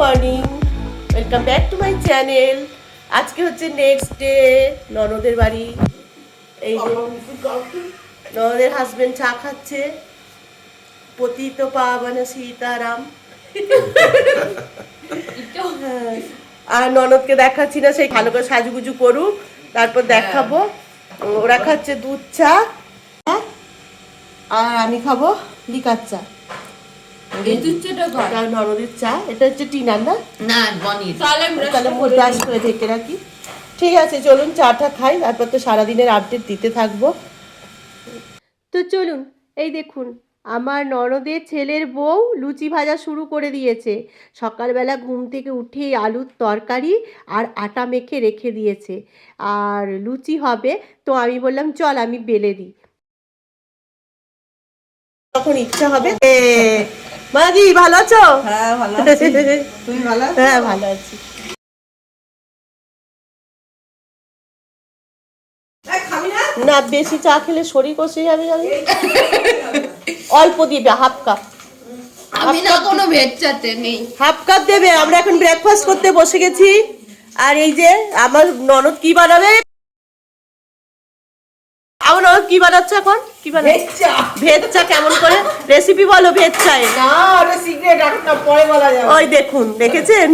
Morning welcome back to my channel. আজকে হচ্ছে next day ননদের বাড়ি। এই যে ননদের হাজবেন্ড চা খাচ্ছে। পতিত পাবন সীতারাম। হ্যাঁ। আর ননদকে দেখাচ্ছি না সেই ভালো করে সাজুগুজু করুক তারপর দেখাবো। ওরা খাচ্ছে দুধ চা। আর আমি খাব লিকার চা। এটা ননদের চা এটা হচ্ছে টিনার না না বনি তাহলে ব্রাশ করে ঢেকে রাখি। ঠিক আছে চলুন চাটা খাই তারপর তো সারাদিনের আপডেট দিতে থাকব। তো চলুন এই দেখুন আমার ননদের ছেলের বউ লুচি ভাজা শুরু করে দিয়েছে। সকালবেলা ঘুম থেকে উঠেই আলুর তরকারি আর আটা মেখে রেখে দিয়েছে। আর লুচি হবে তো আমি বললাম চল আমি বেলে দিই। তখন ইচ্ছা হবে মাদি ভালো আছো? হ্যাঁ ভালো আছি। তুমি ভালো আছো? হ্যাঁ ভালো আছি। না? বেশি চা খেলে শরীর কষে যাবে জানি? অল্প দিবে হাফ কাপ। আমি না কোনো নেই। হাফ কাপ দেবে আমরা এখন ব্রেকফাস্ট করতে বসে গেছি। আর এই যে আমার ননদ কি বানাবে? কি বানাচ্ছে এখন? কি বানাবে ভেজ চা। কেমন করে? রেসিপি বলো ভেজ চায়ে না ওটা সিক্রেট একটা পরে বলা যাবে ওই দেখুন দেখেছেন?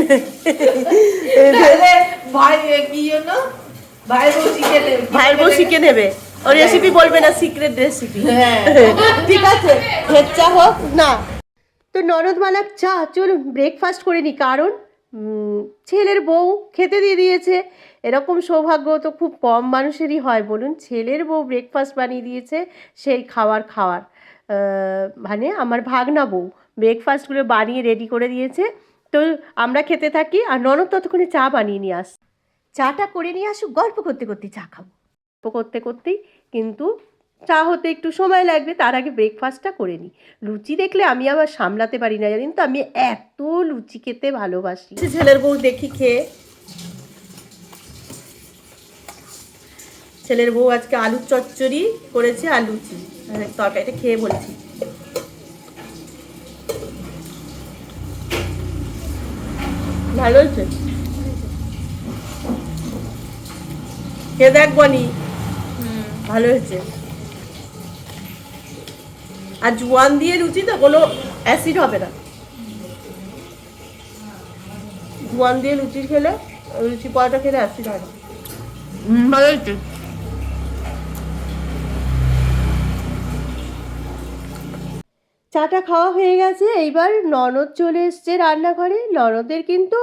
ভাই কি জন্য? ভাই বউ শিখে নেবে। ভাইয়ের বউ শিখে নেবে। ও রেসিপি বলবে না সিক্রেট রেসিপি হ্যাঁ। ঠিক আছে ভেজ চা হোক না। তো ননদমালার চা চলুন ব্রেকফাস্ট করে নি কারণ ছেলের বউ খেতে দিয়ে দিয়েছে। এরকম সৌভাগ্য তো খুব কম মানুষেরই হয় বলুন। ছেলের বউ ব্রেকফাস্ট বানিয়ে দিয়েছে, সেই খাওয়ার খাওয়ার। মানে আমার ভাগনা বউ ব্রেকফাস্টগুলো বানিয়ে রেডি করে দিয়েছে। তো আমরা খেতে থাকি আর ননদ ততক্ষণে চা বানিয়ে নিয়ে আস। চাটা করে নিয়ে আসুক, গল্প করতে করতে চা খাব। গল্প করতে করতেই কিন্তু চা হতে একটু সময় লাগবে, তার আগে ব্রেকফাস্টটা করে নিই। লুচি দেখলে আমি আবার সামলাতে পারি না জানেন তো? আমি এত লুচি খেতে ভালোবাসি। ছেলের বউ দেখি খেয়ে ছেলের বউ আজকে আলুর চচ্চড়ি করেছে, আর লুচি আর তরকারিটা খেয়ে বলছি। ভালো হয়েছে? খেয়ে দেখ বনি, ভালো হয়েছে। আর জোয়ান দিয়ে লুচি তো, কোনো অ্যাসিড হবে না। জোয়ান দিয়ে লুচি খেলে, লুচি পরোটা খেলে অ্যাসিড হয় না। ভালো হয়েছে। চাটা খাওয়া হয়ে গেছে। এইবার ননদ চলে এসছে রান্নাঘরে। ননদের কিন্তু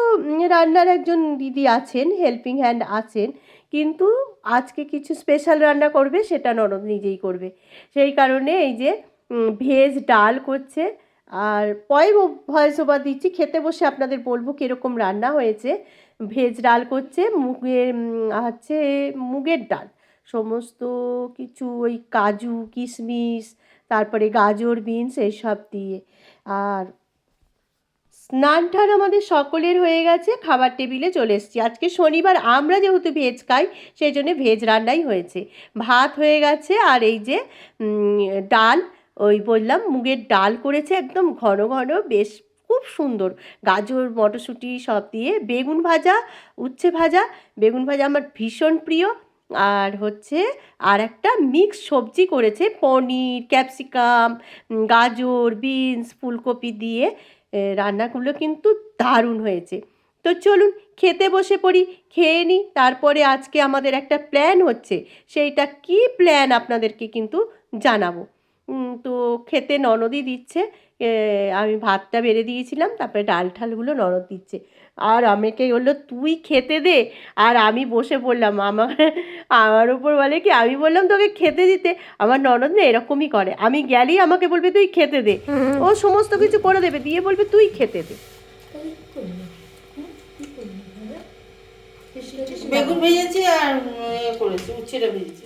রান্নার একজন দিদি আছেন হেল্পিং হ্যান্ড আছেন। কিন্তু আজকে কিছু স্পেশাল রান্না করবে, সেটা ননদ নিজেই করবে। সেই কারণে এই যে ভেজ ডাল করছে। আর পয় ভয়েস ওভার দিচ্ছি, খেতে বসে আপনাদের বলব কীরকম রান্না হয়েছে। ভেজ ডাল করছে, মুগের হচ্ছে মুগের ডাল। সমস্ত কিছু, ওই কাজু, কিশমিশ তারপরে গাজর, বিনস এইসব দিয়ে। আর স্নান টান আমাদের সকলের হয়ে গেছে, খাবার টেবিলে চলে এসেছি। আজকে শনিবার আমরা যেহেতু ভেজ খাই, সেই জন্য ভেজ রান্নাই হয়েছে। ভাত হয়ে গেছে আর এই যে ডাল, ওই বললাম মুগের ডাল করেছে একদম ঘন ঘন, বেশ খুব সুন্দর। গাজর, মটরশুঁটি সব দিয়ে, বেগুন ভাজা, উচ্ছে ভাজা, বেগুন ভাজা আমার ভীষণ প্রিয়। আর হচ্ছে আর একটা মিক্সড সবজি করেছে, পনির ক্যাপসিকাম গাজর বিনস ফুলকপি দিয়ে রান্নাগুলো কিন্তু দারুণ হয়েছে। তো চলুন খেতে বসে পড়ি, খেয়ে নিই। তারপরে আজকে আমাদের একটা প্ল্যান হচ্ছে, সেইটা কি প্ল্যান আপনাদেরকে কিন্তু জানাব। তো খেতে ননদই দিচ্ছে। আমি ভাতটা বেড়ে দিয়েছিলাম তারপরে ডাল ঠালগুলো ননদ দিচ্ছে। আর আমাকে বলল তুই খেতে দে। আর আমি বসে পড়লাম আমার আমার উপর বলে কি? আমি বললাম তোকে খেতে দিতে। আমার ননদ না এরকমই করে। আমি গেলেই আমাকে বলবে তুই খেতে দে। ও সমস্ত কিছু করে দেবে দিয়ে বলবে তুই খেতে দে। বেগুন ভেজেছি আর করেছি উচ্ছেটা ভেজেছি।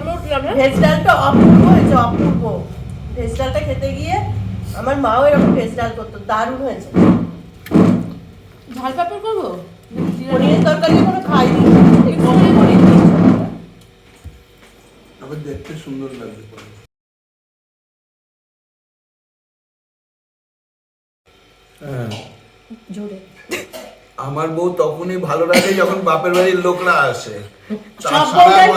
ভেজ ডালটা অপূর্ব হয়েছে অপূর্ব। ভেজ ডালটা খেতে গিয়ে আমার মাও এরকম ভেজ ডাল করতো দারুণ হয়েছে। ঝাল পাপড় করব? পনিরের তরকারি কোনো খাইনি। আবার দেখতে সুন্দর লাগবে হ্যাঁ। জোরে। আমার বউ তখনই ভালো লাগে যখন বাপের বাড়ির লোকরা আসে। সব বউরাই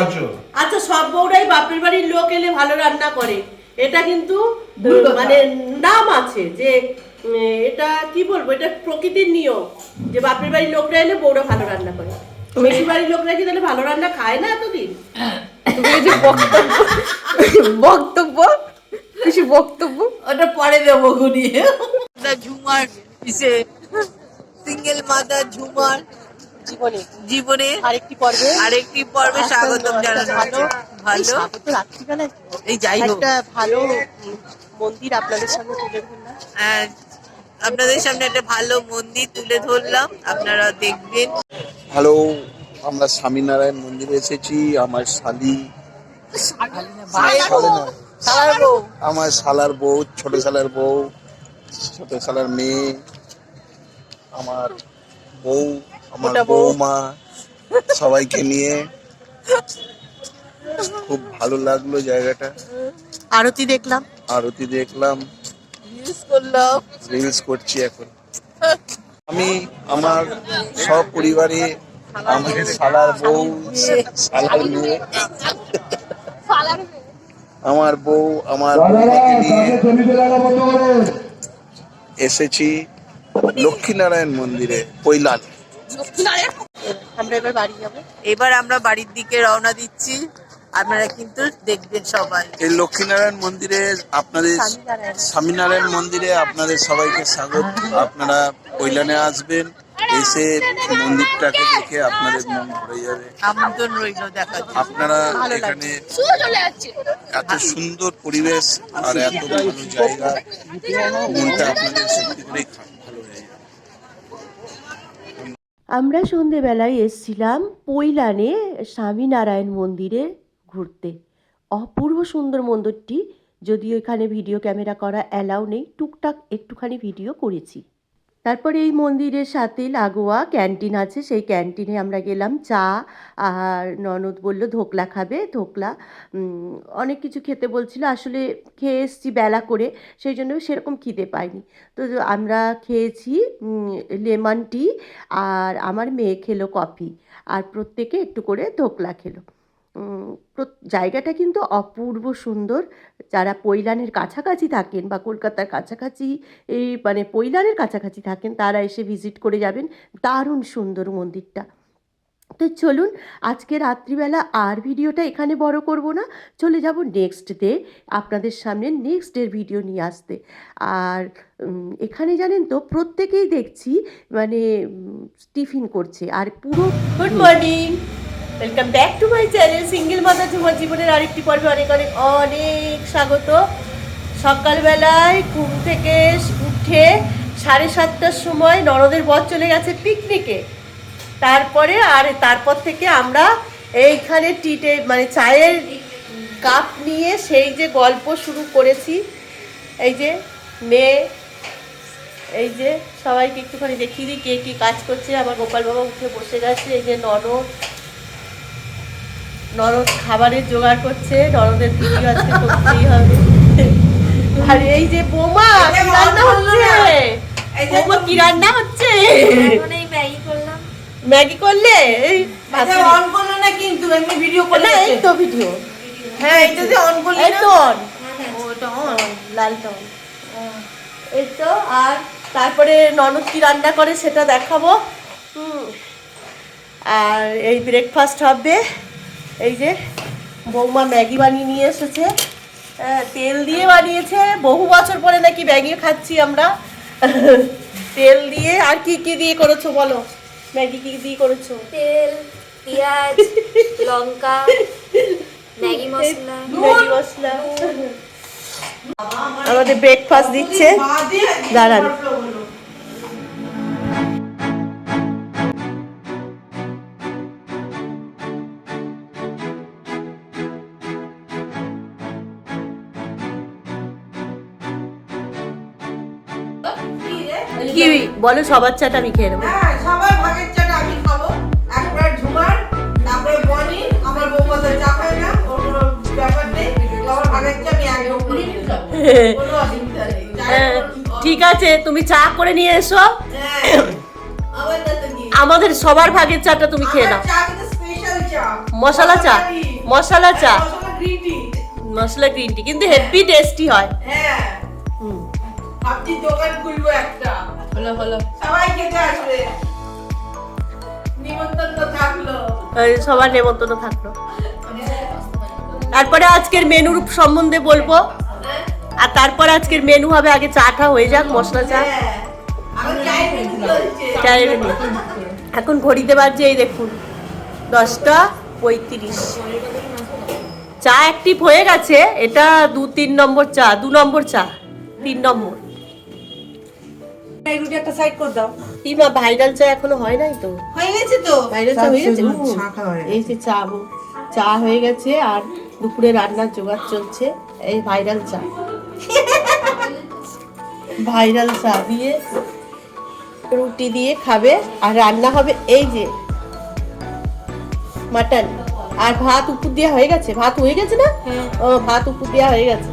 আচ্ছা সব বউরাই বাপের বাড়ির লোক এলে ভালো রান্না করে। এটা কিন্তু মানে নাম আছে যে এটা কি বলব এটা প্রকৃতির নিয়ম যে বাপের বাড়ির লোকরা এলে বউরা ভালো রান্না করে। মেশির বাড়ির লোকরা কি তাহলে ভালো রান্না খায় না এতদিন? তুমি যে বক্তব্য বক্তব্য? কিছু বক্তব্য? ওটা পরে দেবো গুনিয়ে। ঝুমার ইসে সিঙ্গেল মাদার ঝুমার। জীবনে। জীবনে আরেকটি পর্বে। আরেকটি পর্বে স্বাগতম জানানো ভালো। স্বাগত এই যাই হোক। একটা ভালো মন্দির আপনাদের সামনে তুলে ধরলাম। আপনাদের সামনে একটা ভালো মন্দির তুলে ধরলাম। আপনারা দেখবেন। হ্যালো আমরা স্বামীনারায়ণ মন্দিরে এসেছি। আমার শালি। আমার শালার বউ ছোট শালার বউ ছোট শালার মেয়ে। আমার বউ আমার বৌমা সবাইকে নিয়ে। খুব ভালো লাগল জায়গাটা। আরতি দেখলাম। আরতি দেখলাম। ইউজ করলাম। রিলস করছি এখন। আমি আমার সব পরিবারে আমার শালার বউ শালার মেয়ে। আমার বউ আমার নিয়ে এসেছি। লক্ষ্মীনারায়ণ মন্দিরে কৈলাল আমরা এবার বাড়ি যাব। এবার আমরা বাড়ির দিকে রওনা দিচ্ছি। আপনারা কিন্তু দেখবেন সবাই। এই লক্ষ্মীনারায়ণ মন্দিরে আপনাদের স্বামীনারায়ণ। মন্দিরে আপনাদের সবাইকে স্বাগত। আপনারা কৈলানে আসবেন এসে মন্দিরটাকে দেখে আপনাদের মন ভরে যাবে। আমন্ত্রণ রইল জন্য। আপনারা এখানে এত সুন্দর পরিবেশ আর এত ভালো জায়গা। মনটা আপনাদের সত্যি করে ভালো হয়ে যাবে আমরা সন্ধেবেলায় এসছিলাম পৈলানে স্বামীনারায়ণ মন্দিরে ঘুরতে। অপূর্ব সুন্দর মন্দিরটি, যদিও এখানে ভিডিও ক্যামেরা করা অ্যালাউ নেই, টুকটাক একটুখানি ভিডিও করেছি। তারপরে এই মন্দিরের সাথে লাগোয়া ক্যান্টিন আছে, সেই ক্যান্টিনে আমরা গেলাম, চা আর ননদ বলল, ধোকলা খাবে, ধোকলা। অনেক কিছু খেতে বলছিল, আসলে খেয়ে এসছি বেলা করে, সেই জন্য সেরকম খিদে পাইনি। তো আমরা খেয়েছি লেমন টি আর আমার মেয়ে খেলো কফি, আর প্রত্যেকে একটু করে ধোকলা খেলো। জায়গাটা কিন্তু অপূর্ব সুন্দর। যারা পৈলানের কাছাকাছি থাকেন বা কলকাতার কাছাকাছি, এই মানে পৈলানের কাছাকাছি থাকেন, তারা এসে ভিজিট করে যাবেন। দারুণ সুন্দর মন্দিরটা। তো চলুন, আজকে রাত্রিবেলা আর ভিডিওটা এখানে বড় করব না। চলে যাব নেক্সট ডে আপনাদের সামনে নেক্সট ডের ভিডিও নিয়ে আসতে। আর এখানে জানেন তো, প্রত্যেকেই দেখছি মানে টিফিন করছে। আর পুরো good morning welcome back to my channel single মাথা তোমার জীবনের আরেকটি পর্বে অনেক অনেক অনেক স্বাগত। সকালবেলায় ঘুম থেকে উঠে সাড়ে সাতটার সময় নরদের বর চলে গেছে পিকনিকে তারপরে আর তারপর থেকে আমরা এইখানে টিটে মানে চায়ের কাপ নিয়ে সেই যে গল্প শুরু করেছি। এই যে মেয়ে, এই যে সবাইকে একটুখানি দেখিয়ে দিই কে কী কাজ করছে। আমার গোপাল বাবা উঠে বসে গেছে, এই যে ননদ ননদ খাবারের জোগাড় করছে ননদের ভিডিও আজকে করতেই হবে। আর এই যে বোমা কি রান্না হচ্ছে? বোমা কি রান্না হচ্ছে? ম্যাগি করলে? এই আচ্ছা অন করল না কিন্তু? এমনি ভিডিও করে না এই তো ভিডিও হ্যাঁ এটা যে অন করলি এই তো on। ওটা অন লালটা on। এই তো আর তারপরে ননদ কি রান্না করে সেটা দেখাবো। হুম। আর এই ব্রেকফাস্ট হবে। এই যে বৌমা ম্যাগি বানিয়ে নিয়ে এসেছে। হ্যাঁ, তেল দিয়ে বানিয়েছে। বহু বছর পরে নাকি ম্যাগি খাচ্ছি আমরা। তেল দিয়ে আর কি কি দিয়ে করেছ বলো? ম্যাগি কি দিয়ে করেছ? তেল পেঁয়াজ লঙ্কা ম্যাগি মশলা। ম্যাগি মশলা। আমাদের ব্রেকফাস্ট দিচ্ছে। দাঁড়ান। বলো সবার চাটা আমি খেয়ে নেব। হ্যাঁ সবার ভাগের চাটা আমি খাব। একবার ঝুমার তারপরে বনি আমার বৌমা তো চা খায় না ওর কোনো ব্যাপার নেই। সবার ভাগের চা আমি একদম করে কোনো অসুবিধা নেই। হ্যাঁ, ঠিক আছে তুমি চা করে নিয়ে এসো। হ্যাঁ আমার না তো কি আমাদের সবার ভাগের চাটা তুমি খেয়ে নাও। মশলা চা মশলা চা। মশলা গ্রিন টি কিন্তু হেভি টেস্টি হয়। হ্যাঁ হুম। দোকান খুলবো একটা। হলো হলো। সবাই খেতে আসবে। নিমন্ত্রণ থাকল। সবার নেমন্তন্ন থাকল। তারপরে আজকের মেনুর সম্বন্ধে বলব। আর তারপর আজকের মেনু হবে আগে চাটা হয়ে যাক মশলা চা হ্যাঁ। চায়ের এখন ঘড়িতে বাজছে এই দেখুন দশটা পঁয়ত্রিশ। চা অ্যাক্টিভ হয়ে গেছে এটা দু তিন নম্বর চা দু নম্বর চা তিন নম্বর। এই রুটি একটা সাইড করে দাও। কি ভাইরাল চা এখনও হয় নাই তো? হয়ে গেছে তো? ভাইরাল চা হয়ে গেছে? ও, শাঁখা হয়ে এই যে চা চা হয়ে গেছে আর দুপুরে রান্নার জোগাড় চলছে এই ভাইরাল চা। ভাইরাল চা দিয়ে রুটি দিয়ে খাবে আর রান্না হবে এই যে মাটন। আর ভাত উপর দেওয়া হয়ে গেছে? ভাত হয়ে গেছে না? ও ভাত উপর দেওয়া হয়ে গেছে।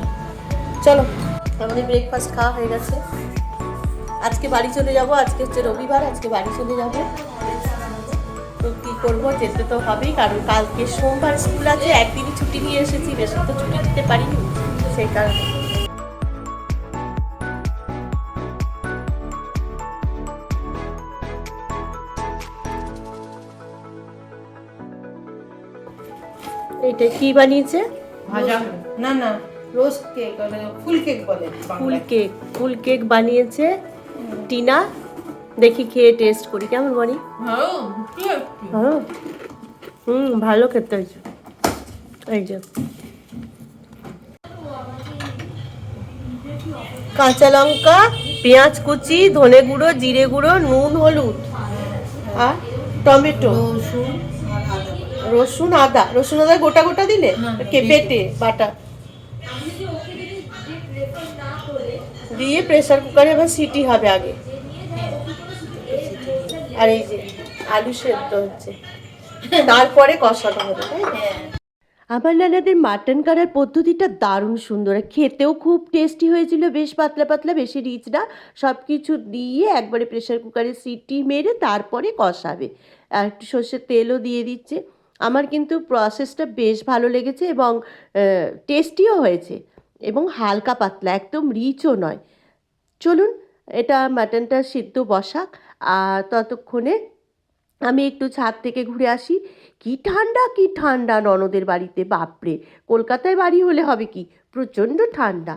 চলো আমাদের ব্রেকফাস্ট খাওয়া হয়ে গেছে। আজকে বাড়ি চলে যাব আজকে হচ্ছে রবিবার আজকে বাড়ি চলে যাব। তো কি করব যেতে তো হবেই কারণ কালকে সোমবার স্কুল আছে একদিনই ছুটি নিয়ে এসেছি বেশি তো ছুটি দিতে পারিনি সেই কারণে। এটা কি বানিয়েছে? ভাজা। না না রোস্ট কেক ফুল কেক বলে ফুল কেক। ফুল কেক বানিয়েছে টিনা দেখি খেয়ে টেস্ট করি। কেমন বনি? হুম ভালো খেতে হয়েছে। এই যে। কাঁচা লঙ্কা পেঁয়াজ কুচি ধনে গুঁড়ো জিরে গুঁড়ো নুন হলুদ। আর টমেটো। রসুন আদা। রসুন আদা। গোটা গোটা দিলে? কে বেটে। দিয়ে প্রেসার কুকারে এবার সিটি হবে আগে। আর এই যে আলু সেদ্ধ হচ্ছে। তারপরে কষানো হবে তাই তো? আমার নানাদের মাটন করার পদ্ধতিটা দারুণ সুন্দর। আর খেতেও খুব টেস্টি হয়েছিল বেশ পাতলা পাতলা বেশি রিচ না। সব কিছু দিয়ে একবারে প্রেশার কুকারে সিটি মেরে তারপরে কষাবে। আর একটু সর্ষের তেলও দিয়ে দিচ্ছে। আমার কিন্তু প্রসেসটা বেশ ভালো লেগেছে এবং টেস্টিও হয়েছে। এবং হালকা পাতলা, একদম রিচও নয়। চলুন, এটা মাটনটা সিদ্ধ বসাক, আর ততক্ষণে আমি একটু ছাদ থেকে ঘুরে আসি। কি ঠান্ডা কি ঠান্ডা ননদের বাড়িতে, বাপরে! কলকাতায় বাড়ি হলে হবে কি? প্রচণ্ড ঠান্ডা।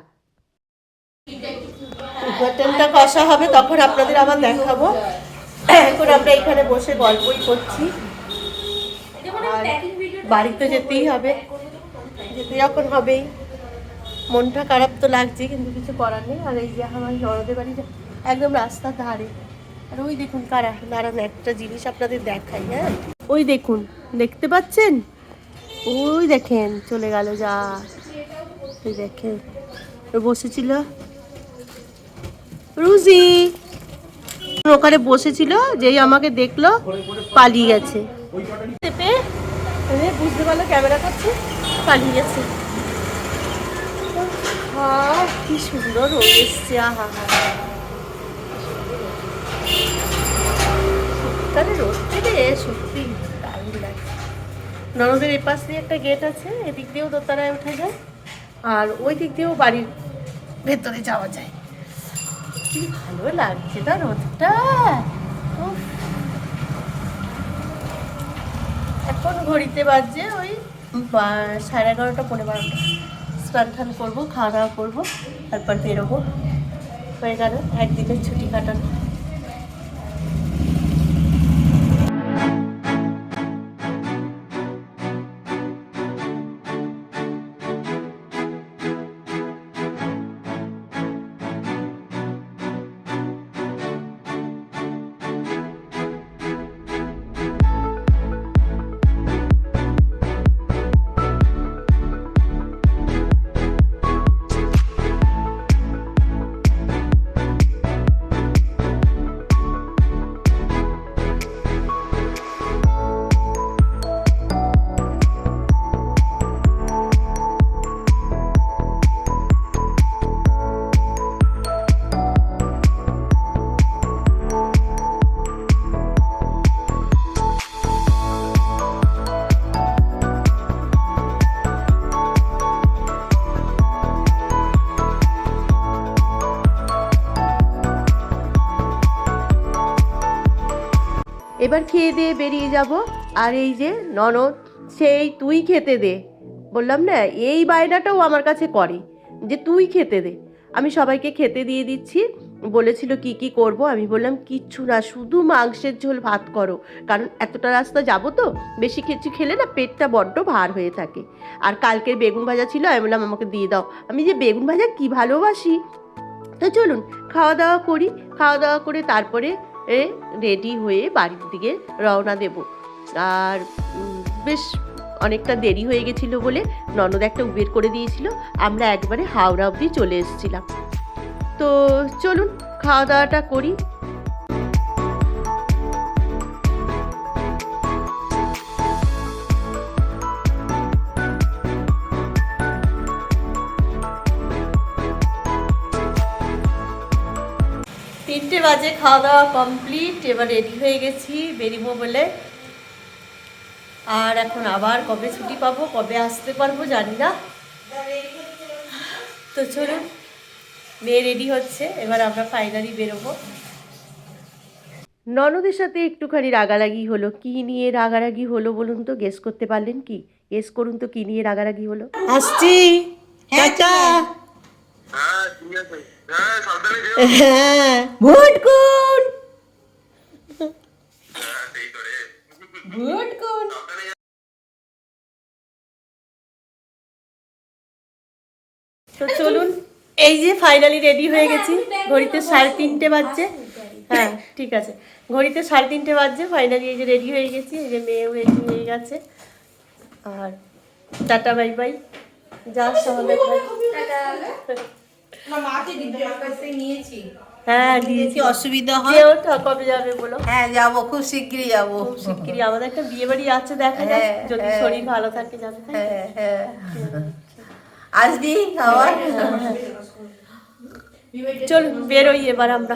মাটনটা কষা হবে, তখন আপনাদের আবার দেখাবো। এখন আমরা এখানে বসে গল্পই করছি। বাড়িতে যেতেই হবে, যেতে যখন হবেই। মনটা খারাপ তো লাগছে কিন্তু কিছু করার নেই। আর এই যে আমার ননদের বাড়িটা একদম রাস্তার ধারে। আর ওই দেখুন কারা দাঁড়ান একটা জিনিস আপনাদের দেখাই হ্যাঁ? ওই দেখুন দেখতে পাচ্ছেন? ওই দেখেন চলে গেল যা। ওই দেখেন বসেছিল। রুজি। ওখানে বসেছিল যেই আমাকে দেখল পালিয়ে গেছে। বুঝতে পারল ক্যামেরা করছে পালিয়ে গেছে। আহ, কি সুন্দর রোদ এসছে আহা শীতকালে রোদ থেকে সত্যি দারুণ লাগছে ননদের এপাশ দিয়ে একটা গেট আছে এদিক দিয়েও দোতলায় ওঠা যায় আর ওই দিক দিয়েও বাড়ির ভেতরে যাওয়া যায়। কি ভালো লাগছে না রোদটা। এখন ঘড়িতে বাজছে ওই সাড়ে এগারোটা পনেরো বারোটা। স্নান টান করব খাওয়া দাওয়া করব তারপর বেরোবো। হয়ে গেল একদিনের ছুটি কাটানো। এবার খেয়ে দিয়ে বেরিয়ে যাব। আর এই যে ননদ, সেই তুই খেতে দে। বললাম, না, এই বায়নাটাও আমার কাছে করে যে তুই খেতে দে। আমি সবাইকে খেতে দিয়ে দিচ্ছি। বলেছিল, কি কি করব? আমি বললাম, কিচ্ছু না, শুধু মাংসের ঝোল ভাত করো। কারণ এতটা রাস্তা যাব তো, বেশি কিছু খেলে না পেটটা বড্ড ভার হয়ে থাকে। আর কালকের বেগুন ভাজা ছিল, আমি বললাম, আমাকে দিয়ে দাও। আমি যে বেগুন ভাজা কি ভালোবাসি। তো চলুন, খাওয়া দাওয়া করি। খাওয়া দাওয়া করে তারপরে রেডি হয়ে বাড়ির দিকে রওনা দেব। আর বেশ অনেকটা দেরি হয়ে গেছিল বলে ননদ একটা উবের করে দিয়েছিল। আমরা একবারে হাওড়া অবধি চলে এসেছিলাম। তো চলুন খাওয়া দাওয়াটা করি। বাজে খাওয়া দাওয়া কমপ্লিট এবার রেডি হয়ে গেছি বেরিবো বলে। আর এখন আবার কবে ছুটি পাবো কবে আসতে পারব জানি না। তো চলুন মেয়ে রেডি হচ্ছে এবার আমরা ফাইনালি বেরোবো। ননদের সাথে একটুখানি রাগারাগি হলো। কি নিয়ে রাগারাগি হলো বলুন তো? গেস করতে পারলেন কি? গেস করুন তো কি নিয়ে রাগারাগি হলো? আসছি। টাটা। হ্যাঁ গুড গুড গুড তো চলুন এই যে ফাইনালি রেডি হয়ে গেছি। ঘড়িতে সাড়ে তিনটে বাজছে। হ্যাঁ ঠিক আছে। ঘড়িতে সাড়ে তিনটে বাজছে ফাইনালি এই যে রেডি হয়ে গেছি এই যে মেয়েও রেডি হয়ে গেছে। আর টাটা বাই বাই যা সহলে হ্যাঁ দিয়েছি। অসুবিধা হয় কবে যাবে বলো? হ্যাঁ যাব খুব শিগগিরই যাব। খুব শিগগিরই আমাদের একটা বিয়ে বাড়ি আছে দেখা যাক হ্যাঁ, যদি হ্যাঁ। শরীর ভালো থাকে যাবে হ্যাঁ হ্যাঁ। আসবি আবার? চল বেরোই এবার আমরা।